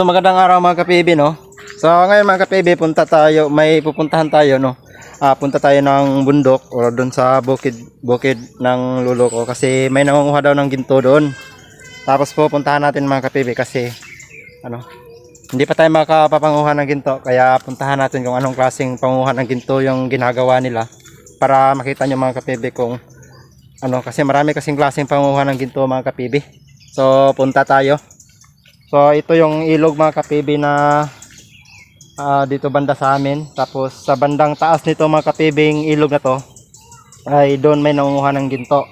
So magandang araw mga kapibi no. So ngayon mga kapibi punta tayo, may pupuntahan tayo no. Ah, punta tayo ng bundok o doon sa bukid bukid ng lulo ko kasi may nangunguha daw ng ginto doon. Tapos pupuntahan natin mga kapibi kasi ano, hindi pa tayo makapapanguha ng ginto kaya puntahan natin kung anong klaseng panguha ng ginto yung ginagawa nila para makita nyo mga kapibi kung ano kasi marami kasing klaseng panguha ng ginto mga kapibi. So punta tayo. So ito yung ilog mga kapibi na ah, dito banda sa amin. Tapos sa bandang taas nito mga kapibing ilog na to ay doon may nangunguha ng ginto.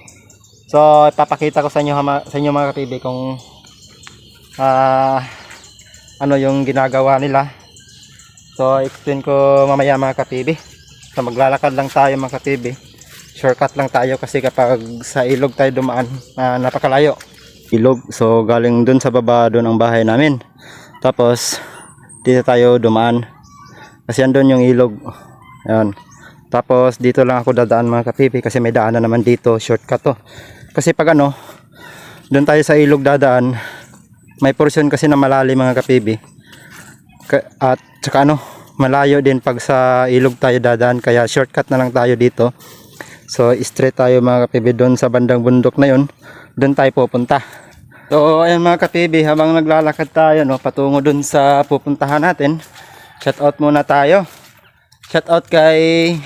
So ipapakita ko sa inyo sa inyo mga kapibi kung ah, ano yung ginagawa nila. So explain ko mamaya mga kapibi. So maglalakad lang tayo mga kapibi. Shortcut lang tayo kasi kapag sa ilog tayo dumaan ah, napakalayo ilog. So galing dun sa baba doon ang bahay namin. Tapos dito tayo dumaan. Kasi andun yung ilog. Ayan. Tapos dito lang ako dadaan mga kapipi kasi may daanan naman dito. Shortcut to. Kasi pag ano, doon tayo sa ilog dadaan, may portion kasi na malalim mga kapibi. Ka- At saka ano, malayo din pag sa ilog tayo dadaan kaya shortcut na lang tayo dito. So straight tayo mga kapibi doon sa bandang bundok na yun. Doon tayo pupunta. So ayun mga kapibi, habang naglalakad tayo no, patungo doon sa pupuntahan natin. Shout out muna tayo. Shout out kay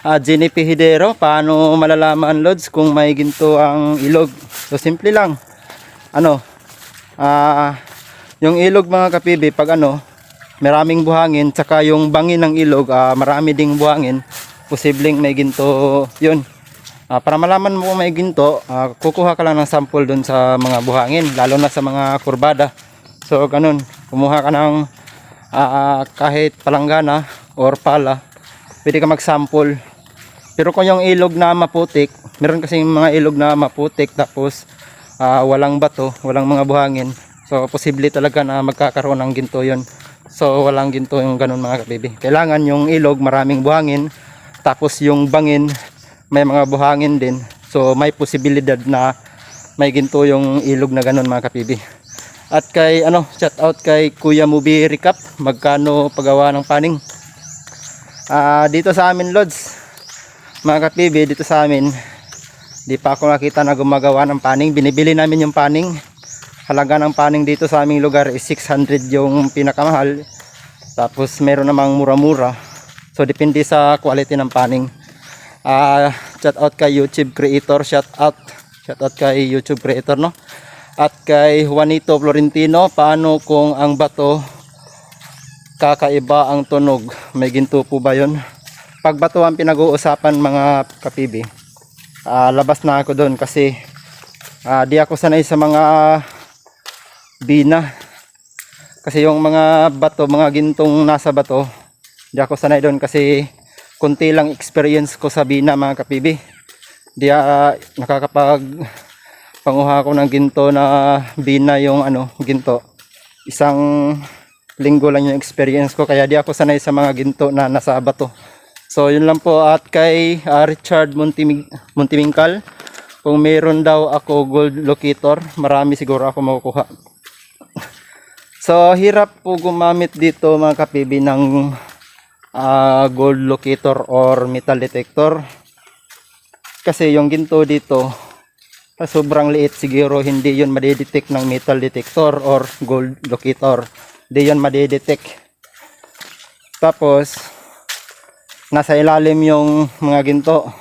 uh, Jenny P. Hidero. Paano malalaman lods kung may ginto ang ilog? So simple lang. Ano? Ah, yung ilog mga kapibi pag ano, maraming buhangin tsaka yung bangin ng ilog, ah, marami ding buhangin, posibleng may ginto 'yun. Ah, para malaman mo kung may ginto, ah, kukuha ka lang ng sample dun sa mga buhangin, lalo na sa mga kurbada. So ganun, kumuha ka ng ah, kahit palanggana or pala, pwede ka mag-sample. Pero kung yung ilog na maputik, meron kasi mga ilog na maputik tapos ah, walang bato, walang mga buhangin. So posible talaga na magkakaroon ng ginto 'yon. So walang ginto yung ganun mga kabibi. Kailangan yung ilog maraming buhangin tapos yung bangin may mga buhangin din. So may posibilidad na may ginto yung ilog na ganun mga kapibi. At kay ano, shout out kay Kuya Mubi Recap, magkano paggawa ng paning. Ah, dito sa amin Lods, mga kapibi, dito sa amin, di pa ako nakita na gumagawa ng paning. Binibili namin yung paning. Halaga ng paning dito sa aming lugar is 600 yung pinakamahal. Tapos meron namang mura-mura. So depende sa quality ng paning. Ah, shout out kay YouTube creator, shout out. Shout out kay YouTube creator no. At kay Juanito Florentino, paano kung ang bato kakaiba ang tunog? May ginto po ba 'yon? Pag bato ang pinag-uusapan mga kapibi, ah, labas na ako doon kasi ah, di ako sanay sa mga bina. Kasi yung mga bato, mga gintong nasa bato, di ako sanay doon kasi kunti lang experience ko sa bina mga kapibi. Di ah, nakakapag panguha ko ng ginto na bina yung ano, ginto. Isang linggo lang yung experience ko kaya di ako sanay sa mga ginto na nasa bato. So yun lang po at kay ah, Richard Montimig Montimingkal kung meron daw ako gold locator, marami siguro ako makukuha. So hirap po gumamit dito mga kapibi ng ah, gold locator or metal detector. Kasi yung ginto dito sobrang liit siguro hindi yun madidetect ng metal detector or gold locator. Hindi yun madidetect. Tapos nasa ilalim yung mga ginto.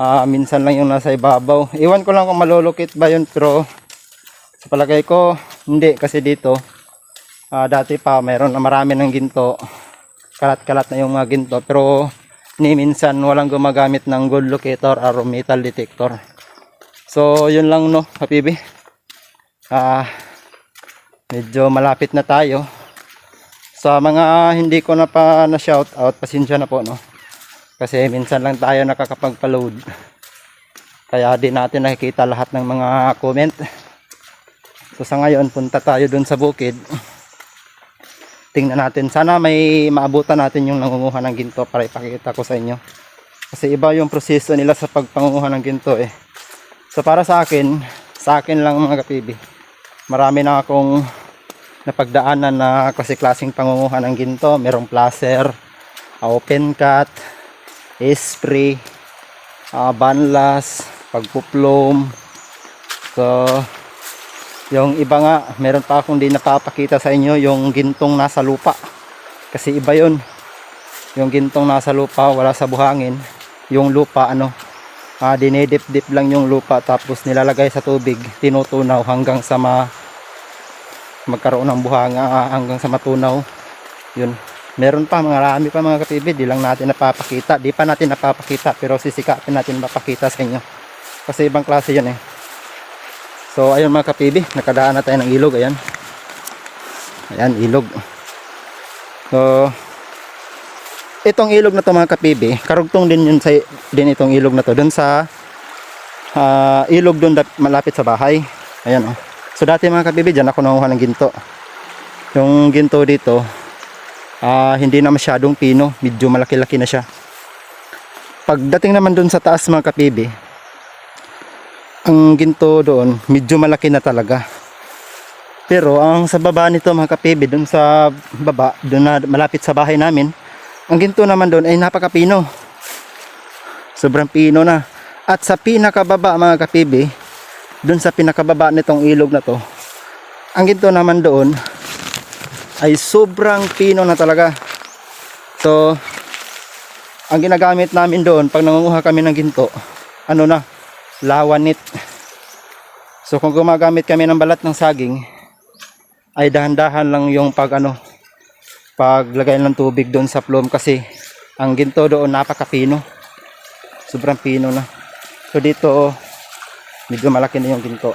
Ah, minsan lang yung nasa ibabaw. Iwan ko lang kung malulukit ba yun pero sa palagay ko hindi kasi dito ah, dati pa mayroon na marami ng ginto. Kalat-kalat na yung mga ginto pero ni minsan walang gumagamit ng gold locator or metal detector. So yun lang no, habibi. Ah medyo malapit na tayo. Sa mga hindi ko na pa na shout out, pasensya na po no. Kasi minsan lang tayo nakakapagpa-load. Kaya di natin nakikita lahat ng mga comment. So sa ngayon, punta tayo dun sa bukid. Tingnan natin. Sana may maabutan natin yung nangunguha ng ginto para ipakita ko sa inyo. Kasi iba yung proseso nila sa pagpangunguha ng ginto eh. So para sa akin, sa akin lang mga kapibi. Marami na akong napagdaanan na klase-klaseng pangunguha ng ginto. Merong placer, ah, open cut, spray, ah, banlas, pagpuplom. So, yung iba nga, meron pa akong di napapakita sa inyo, yung gintong nasa lupa. Kasi iba yun. Yung gintong nasa lupa, wala sa buhangin. Yung lupa, ano, ah, dinidip-dip lang yung lupa tapos nilalagay sa tubig, tinutunaw hanggang sa ma magkaroon ng buhanga ah, hanggang sa matunaw. Yun. Meron pa, marami pa mga kapibid, di lang natin napapakita. Di pa natin napapakita, pero sisikapin natin mapakita sa inyo. Kasi ibang klase yan eh. So, ayun mga kapibi, nakadaan na tayo ng ilog, ayan. Ayan, ilog. So, itong ilog na to mga kapibi, karugtong din yun sa, din itong ilog na to, dun sa ah, ilog dap- malapit sa bahay. Ayan oh. So, dati mga kapibi, dyan ako nanguha ng ginto. Yung ginto dito, ah, hindi na masyadong pino, medyo malaki-laki na siya. Pagdating naman dun sa taas mga kapibi, ang ginto doon, medyo malaki na talaga. Pero ang sa baba nito mga kapibi, doon sa baba, doon na malapit sa bahay namin, ang ginto naman doon ay napakapino. Sobrang pino na. At sa pinakababa mga kapibi, doon sa pinakababa nitong ilog na to, ang ginto naman doon ay sobrang pino na talaga. So, ang ginagamit namin doon pag nangunguha kami ng ginto, ano na, lawanit. So kung gumagamit kami ng balat ng saging, ay dahan-dahan lang yung pag ano, paglagay ng tubig doon sa plum kasi ang ginto doon napakapino. Sobrang pino na. So dito, medyo malaki na yung ginto.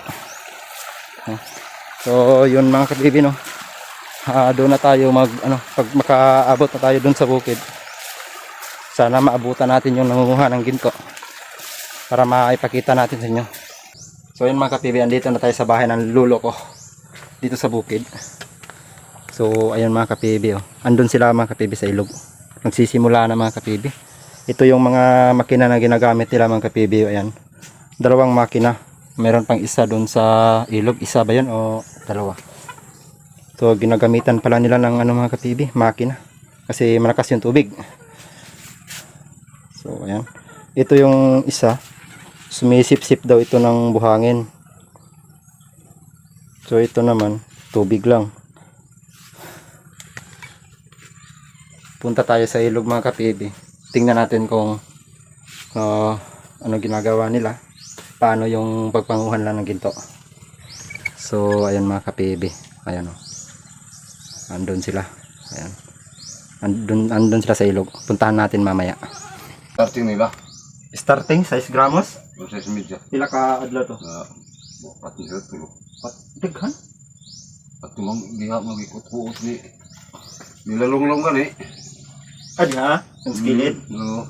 So yun mga kabibi no. Ah, doon na tayo mag ano, pag makaabot na tayo doon sa bukid. Sana maabutan natin yung nangunguha ng ginto para maipakita natin sa inyo. So yun mga kapibi, andito na tayo sa bahay ng lulo ko. Dito sa bukid. So ayun mga kapibi, oh. andun sila mga kapibi sa ilog. Nagsisimula na mga kapibi. Ito yung mga makina na ginagamit nila mga kapibi. Ayan. Dalawang makina. Meron pang isa doon sa ilog. Isa ba yun o dalawa? So ginagamitan pala nila ng ano mga kapibi, makina. Kasi malakas yung tubig. So ayan. Ito yung isa sumisip-sip daw ito ng buhangin. So ito naman, tubig lang. Punta tayo sa ilog mga kapibi. Tingnan natin kung ah, ano ginagawa nila. Paano yung pagpanguhan lang ng ginto. So ayan mga kapibi. Ayan o. Andun sila. Ayan. Andun, andun sila sa ilog. Puntahan natin mamaya. Starting nila. Starting, 6 gramos. Yung sa media. Pila ka adlaw to? Na at nila tulo. Pat, daghan. At tumang diha magikot-kuot ni nilalunglong gani. Adi ha? Ang skillet. No.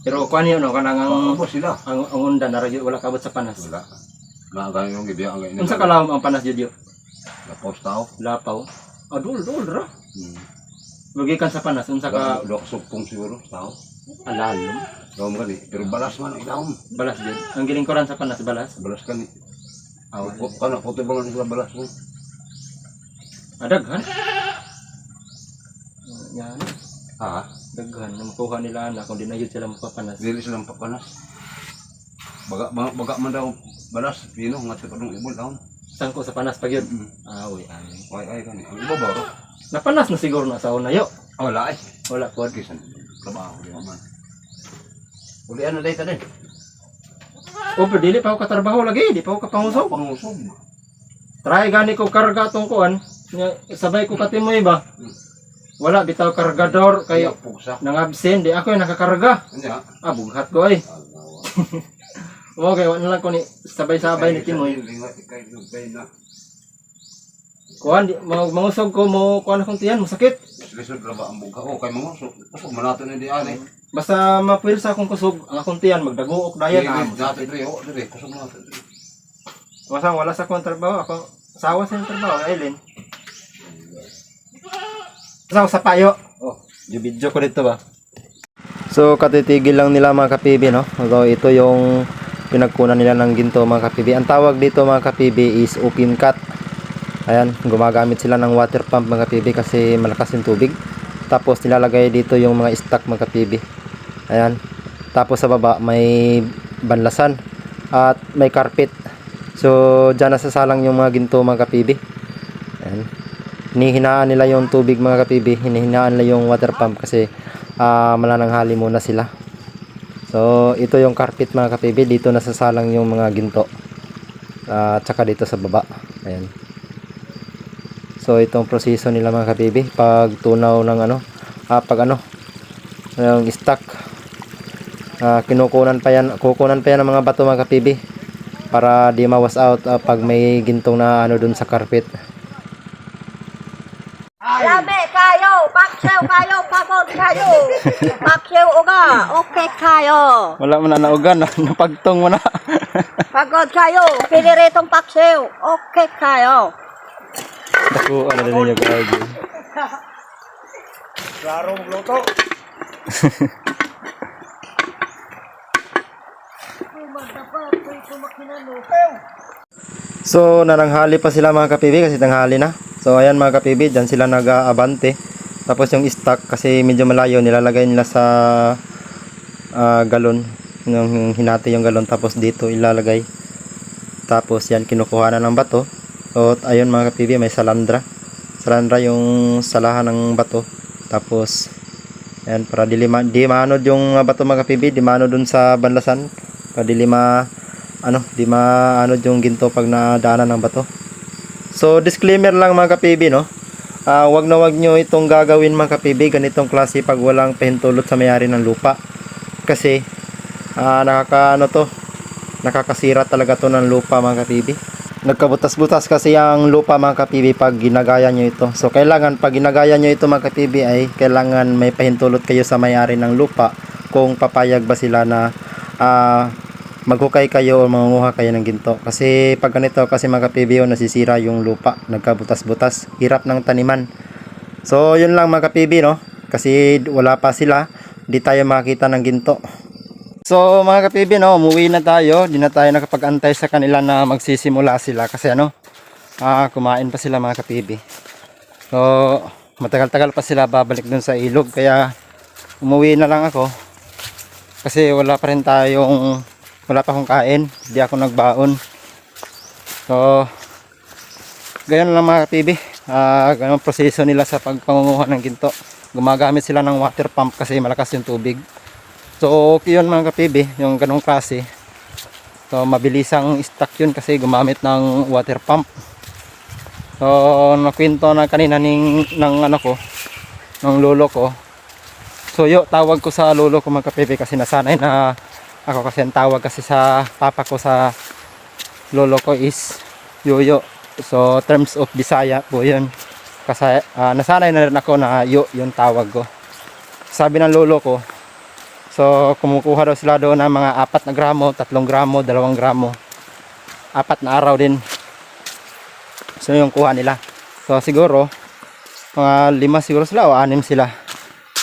Pero kuan yun, no? Kanang ang, po sila. ang, ang unda na radyo, wala kabot sa panas. Wala. Na gani yung gibiya ang Unsa kalawom ang panas jud Lapos tao. Lapaw. Adul, dul ra. Hmm. Magikan sa panas, unsa ka Dok supong siguro tao. Alalom. Dawom gani. Pero balas man ang dawom. Balas jud. Ang gilingkuran sa panas, balas. Balas kani. Aw. Ko kana puti ba sila balas mo. Adaghan. Yan. Ha? Daghan. Na makuha nila na kung di na yun sila mapapanas. Dili silang papanas. Baga baga, baga man daw balas pino nga sa padung ibol daw. Sangko sa panas pag yun. Mm. Ah, uy, ay. Ay ay kani. Ang iba ba? Napanas na siguro na sa una yo. Ah, Wala ay. Wala po. Kisan. Trabaho di man. Uli ano ta din? O, pero dili pa ako katrabaho lagi. Di pa ako kapangusog. Pangusog. Try gani ko karga tong kuan. Sabay ko katimoy ba? Wala bitaw kargador kay nang absent di ako yung nakakarga. Anya. Ah bughat ko ay. Okay, wala lang ko ni sabay-sabay ni Timoy. Kuan mag- mangusog ko mo kuan akong tiyan, masakit. Lisod ra ba ang buka? Oh, kay mga usok. Usok manato na di ani. Basta mapwirsa akong kusog, ang akong tiyan magdaguok dayan ah. Dati dre, oh, dre, kusog natin. Basta wala sa akong trabaho, ako sawa sa trabaho, Aileen. Basta ako sa payo. Oh, video ko dito ba? So, katitigil lang nila mga kapibi, no? So, ito yung pinagkunan nila ng ginto mga kapibi. Ang tawag dito mga kapibi is open cut. Ayan, gumagamit sila ng water pump mga kapibi kasi malakas yung tubig. Tapos nilalagay dito yung mga stock mga kapibi. Ayan. Tapos sa baba may banlasan at may carpet. So dyan nasasalang yung mga ginto mga kapibi. Ayan. Hinihinaan nila yung tubig mga kapibi. Hinihinaan nila yung water pump kasi ah, malananghali muna sila. So ito yung carpet mga kapibi. Dito nasasalang yung mga ginto. At saka dito sa baba. Ayan. So itong proseso nila mga kabibi pag tunaw ng ano, ah, pag ano, yung stock. Ah, kinukunan pa yan, kukunan pa yan ng mga bato mga kabibi para di mawas out ah, pag may gintong na ano dun sa carpet. Labi kayo, paksew kayo, pagod kayo. Paksew uga, okay kayo. Wala mo na naugan, napagtong mo na. Pagod kayo, piniritong paksew, okay kayo. Naku, ano din ninyo guys. Larong luto. So nananghali pa sila mga kapibi kasi tanghali na. So ayan mga kapibi, dyan sila nag-aabante. Tapos yung stock kasi medyo malayo nilalagay nila sa ah, galon. Yung hinati yung galon tapos dito ilalagay. Tapos yan kinukuha na ng bato. So ayun mga kapibi, may salandra. Salandra yung salahan ng bato. Tapos yan para di, lima, di maanod yung bato mga kapibi, di maanod dun sa banlasan. Para di lima ano, di yung ginto pag nadaanan ng bato. So disclaimer lang mga kapibi no. Ah, wag na wag nyo itong gagawin mga kapibi ganitong klase pag walang pahintulot sa mayari ng lupa. Kasi ah, nakaka ano to, nakakasira talaga to ng lupa mga kapibi. Nagkabutas-butas kasi ang lupa mga kapibi pag ginagaya nyo ito. So kailangan pag ginagaya nyo ito mga kapibi ay kailangan may pahintulot kayo sa mayari ng lupa kung papayag ba sila na ah, maghukay kayo o mangunguha kayo ng ginto. Kasi pag ganito, kasi mga kapibyo, nasisira yung lupa, nagkabutas-butas, hirap ng taniman. So, yun lang mga kapibi, no? Kasi wala pa sila, di tayo makakita ng ginto. So, mga kapibi, no, umuwi na tayo. Di na tayo nakapag-antay sa kanila na magsisimula sila. Kasi ano, ah, kumain pa sila mga kapibi. So, matagal-tagal pa sila babalik dun sa ilog. Kaya, umuwi na lang ako. Kasi wala pa rin tayong wala pa akong kain, hindi ako nagbaon. So, ganyan lang mga TV. Ah, ganun ang proseso nila sa pagpangunguha ng ginto. Gumagamit sila ng water pump kasi malakas yung tubig. So, yun mga kapibi, yung ganong klase. So, mabilisang stock yun kasi gumamit ng water pump. So, nakwento na kanina ng, ng ano ko, ng lolo ko. So, yo, tawag ko sa lolo ko mga kapibi kasi nasanay na ako kasi ang tawag kasi sa papa ko sa lolo ko is yoyo. So terms of Bisaya po yun. Kasi ah, nasanay na rin ako na yo yung tawag ko. Sabi ng lolo ko, so kumukuha daw sila doon ng mga apat na gramo, tatlong gramo, dalawang gramo. Apat na araw din. So yung kuha nila. So siguro, mga lima siguro sila o anim sila.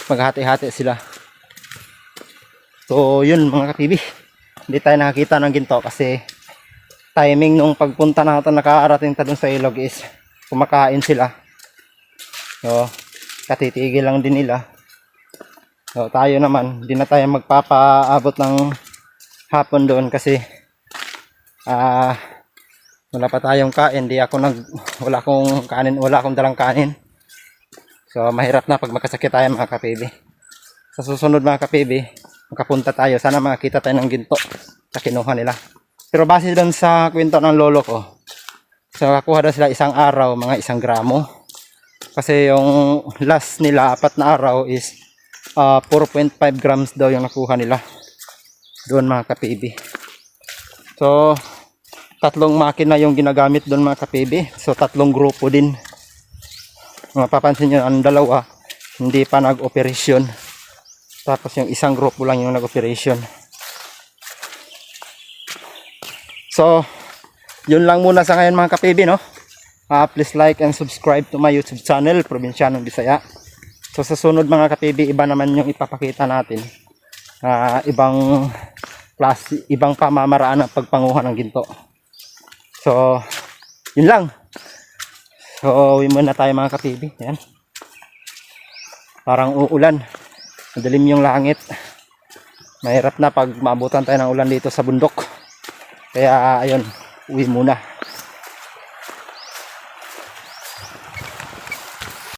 Maghati-hati sila. So, yun mga kapibi. Hindi tayo nakakita ng ginto kasi timing nung pagpunta natin nakarating ta sa ilog is kumakain sila. So, katitigil lang din nila. So, tayo naman, hindi na tayo magpapaabot ng hapon doon kasi ah wala pa tayong kain, di ako nag wala akong kanin, wala akong dalang kanin. So, mahirap na pag magkasakit tayo mga kapibi. Sa susunod mga kapibi, makapunta tayo. Sana makakita tayo ng ginto sa kinuha nila. Pero base doon sa kwento ng lolo ko, so kakuha daw sila isang araw, mga isang gramo. Kasi yung last nila, apat na araw is ah, 4.5 grams daw yung nakuha nila. Doon mga kapibi. So, tatlong makina yung ginagamit doon mga kapibi. So, tatlong grupo din. Mapapansin nyo, ang dalawa, hindi pa nag-operasyon. Tapos yung isang grupo lang yung nag-operation. So, yun lang muna sa ngayon mga kapibi, no? Ah, please like and subscribe to my YouTube channel, Provincianong Bisaya. So, sa sunod mga kapibi, iba naman yung ipapakita natin. Ah, ibang klase, ibang pamamaraan ng pagpanguha ng ginto. So, yun lang. So, uwi muna tayo mga kapibi. Yan. Parang uulan. Madilim yung langit. Mahirap na pag maabutan tayo ng ulan dito sa bundok. Kaya, ayun, uwi muna.